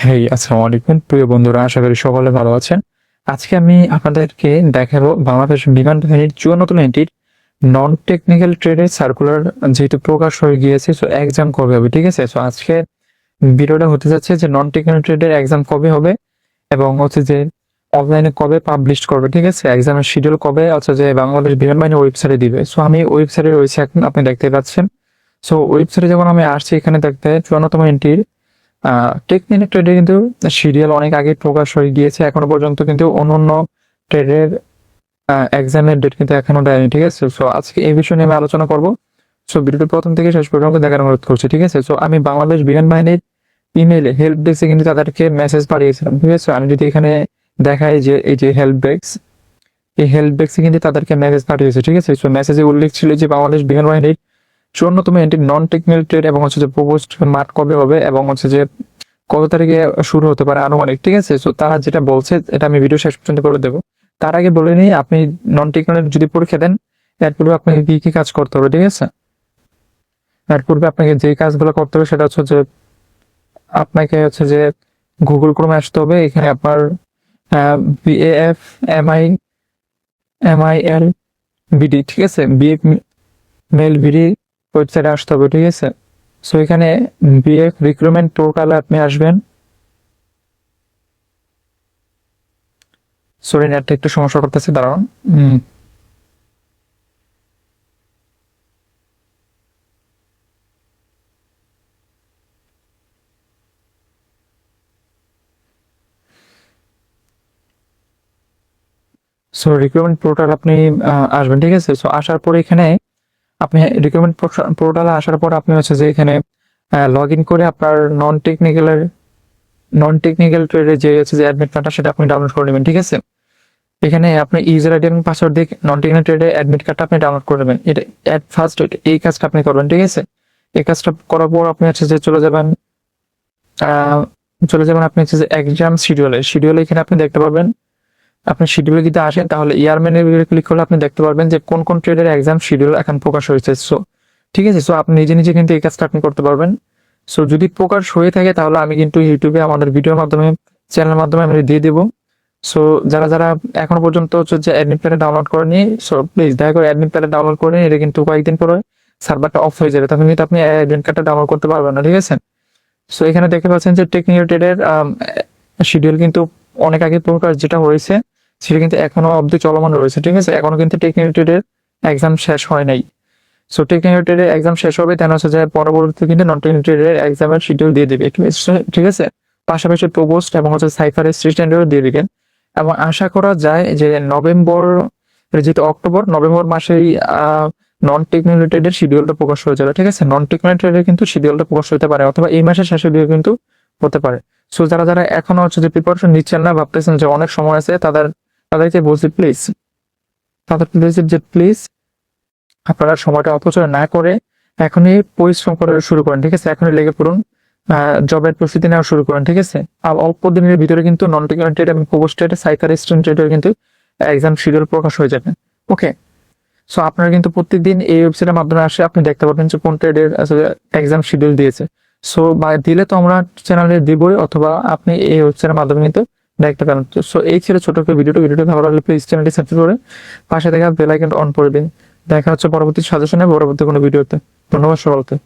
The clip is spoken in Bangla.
হেই আসসালামু আলাইকুম প্রিয় বন্ধুরা, আশা করি সকলে ভালো আছেন। আজকে আমি আপনাদেরকে দেখাবো বাংলাদেশ বিমান বাহিনীর চুয়ান্নতম এন্ট্রির নন টেকনিক্যাল ট্রেডের সার্কুলার যেহেতু প্রকাশ হয়ে গিয়েছে সো এক্সাম কবে হবে, ঠিক আছে? সো আজকে ভিডিওটা হতে যাচ্ছে যে নন টেকনিক্যাল ট্রেডের এক্সাম কবে হবে এবং হচ্ছে যে অনলাইনে কবে পাবলিশ করবে, ঠিক আছে? এক্সামের শিডিউল কবে হচ্ছে যে বাংলাদেশ বিমান বাহিনীর ওয়েবসাইটে দিবে। সো আমি ওয়েবসাইটে রয়েছে এখন, আপনি দেখতে পাচ্ছেন। সো ওয়েবসাইটে যখন আমি আসছি, এখানে দেখতে চুয়ান্নতম এন্ট্রির টেকনিক্যাল ট্রেডে কিন্তু সিরিয়াল অনেক আগে প্রকাশ হয়ে গিয়েছে, এখনও পর্যন্ত কিন্তু অন্যান্য ট্রেডের এক্সামের ডেট কিন্তু এখনও দেয়নি, ঠিক আছে? সো আজকে এই বিষয় নিয়ে আমি আলোচনা করব। সো ভিডিওটি প্রথম থেকে শেষ পর্যন্ত দেখার অনুরোধ করছি, ঠিক আছে? সো আমি বাংলাদেশ বিমান বাহিনীর ইমেলে হেল্প ডেস্কে কিন্তু তাদেরকে মেসেজ পাঠিয়েছিলাম, ঠিক আছে? আমি যদি এখানে দেখাই যে এই যে হেল্প ডেস্ক এই হেল্প ডেস্কে কিন্তু তাদেরকে মেসেজ পাঠিয়েছে, ঠিক আছে? সো মেসেজে উল্লেখ ছিল যে বাংলাদেশ বিমান বাহিনীর চুয়ান্নতম এন্ট্রি নন টেকনিক্যাল ট্রেড এবং হচ্ছে যে প্রপোজড মাঠ কবে হবে এবং হচ্ছে যে কত তারিখে শুরু হতে পারে আনুমানিক, ঠিক আছে? সো তারা যেটা বলছে, এটা আমি ভিডিও শেষ পর্যন্ত করে দেবো। তার আগে বলে নিই, আপনি নন টেকনিক্যাল যদি পরীক্ষা দেন, এর পূর্বে আপনাকে কি কি কাজ করতে হবে, ঠিক আছে? এর পূর্বে আপনাকে যে কাজগুলো করতে হবে সেটা হচ্ছে যে আপনাকে হচ্ছে যে গুগল ক্রোমে আসতে হবে, এখানে আপনার BF MI MI L BD ঠিক আছে? বিএফ মেল বিডি ওয়েবসাইটে আসতে হবে ঠিক আছে। সো এখানে বিএফ রিক্রুটমেন্ট পোর্টালে আপনি আসবেন। সরি নেটটা একটু সমস্যা করতেছে দাঁড়ান সো রিক্রুটমেন্ট পোর্টাল আপনি আসবেন, ঠিক আছে? সো আসার পরে এখানে আপনি রিক্রুটমেন্ট পোর্টালে আসার পর আপনি হচ্ছে যে এখানে লগ ইন করে আপনার নন টেকনিক্যালের নন টেকনিক্যাল ট্রেডের যে হচ্ছে যে অ্যাডমিট কার্ডটা সেটা আপনি ডাউনলোড করে নেবেন, ঠিক আছে? এখানে আপনি ইউজার আইডি এবং পাসওয়ার্ড দিয়ে নন টেকনিক্যাল ট্রেডের অ্যাডমিট কার্ডটা আপনি ডাউনলোড করে নেবেন। এটা অ্যাট ফার্স্ট এই কাজটা আপনি করবেন, ঠিক আছে? এই কাজটা করার পর আপনি হচ্ছে যে চলে যাবেন চলে যাবেন আপনি হচ্ছে যে এক্সাম শিডিউলে শিডিউলে এখানে আপনি দেখতে পাবেন আপনি শিডিউলে যদি আসেন, তাহলে ইয়ারম্যানের ক্লিক করলে আপনি দেখতে পারবেন যে কোন কোন ট্রেডের এক্সাম শিডিউল এখন প্রকাশ হয়েছে। সো ঠিক আছে সো আপনি নিজে নিজে কিন্তু এই কাজটা আপনি করতে পারবেন। সো যদি প্রকাশ হয়ে থাকে, তাহলে আমি কিন্তু ইউটিউবে আমাদের ভিডিওর মাধ্যমে চ্যানেলের মাধ্যমে আমি দিয়ে দেবো। সো যারা যারা এখনও পর্যন্ত হচ্ছে যে অ্যাডমিট প্যাডে ডাউনলোড করেনি সো প্লিজ দয়া করে অ্যাডমিট প্যাডে ডাউনলোড করে। এটা কিন্তু কয়েকদিন পরে সার্ভারটা অফ হয়ে যাবে। তখন কিন্তু আপনি অ্যাডমিট কার্ডটা ডাউনলোড করতে পারবেন না, ঠিক আছে? সো এখানে দেখতে পাচ্ছেন যে টেকনিক্যাল ট্রেডের শিডিউল কিন্তু অনেক আগে প্রকাশ যেটা হয়েছে, সেটা কিন্তু এখনও অব্দি চলমান রয়েছে, ঠিক আছে? এখনও কিন্তু টেকনিক্যাল এক্সাম শেষ হয় নাই। সো টেকনিক্যাল এক্সাম শেষ হবে তেন হচ্ছে যে পরবর্তীতে কিন্তু নন টেকনিক্যাল এক্সামের শিডিউল দিয়ে দেবে ঠিক আছে- পাশাপাশি প্রোপোস্ট এবং হচ্ছে সাইফারের স্ট্যান্ডার্ড দিয়ে দিবেন। এবং আশা করা যায় যে নভেম্বর যেহেতু অক্টোবর নভেম্বর মাসেই নন টেকনিক্যাল শিডিউলটা প্রকাশ হয়ে যাবে, ঠিক আছে? নন টেকনিক্যাল কিন্তু শিডিউলটা প্রকাশ হতে পারে, অথবা এই মাসের শেষের দিকে কিন্তু হতে পারে। সো যারা যারা এখনও হচ্ছে যে প্রিপারেশন নিচ্ছেন না, ভাবতেছেন যে অনেক সময় আছে, তাদের, তাদেরকে বলছি প্লিজ তাদের যে প্লিজ আপনারা সময়টা অপচয় না করে এখনই পরিশ্রম করে শুরু করেন, ঠিক আছে? এখনই লেগে পড়ুন জবের প্রস্তুতি নেওয়া শুরু করেন, ঠিক আছে? আর অল্প দিনের ভিতরে কিন্তু নন টেকনিক্যাল এবং পোস্টেড সাইকার স্টুডেন্টের কিন্তু এক্সাম শিডিউল প্রকাশ হয়ে যাবে ওকে সো আপনারা কিন্তু প্রত্যেকদিন এই ওয়েবসাইটের মাধ্যমে আসে, আপনি দেখতে পাবেন যে কোন ট্রেডের এক্সাম শিডিউল দিয়েছে। সো বা দিলে তো আমরা চ্যানেলে দিবই, অথবা আপনি এই ওয়েবসাইটের মাধ্যমে কিন্তু দেখতে পারেন সো এই ছিল ছোট করে ভিডিওটা ভিডিওটা ভালো লাগলে প্লিজ চ্যানেলটি সাবস্ক্রাইব করে পাশে দেখা বেল আইকন অন করে দিন। দেখা হচ্ছে পরবর্তী সাজেশনে পরবর্তী কোনো ভিডিওতে ধন্যবাদ সকলকে।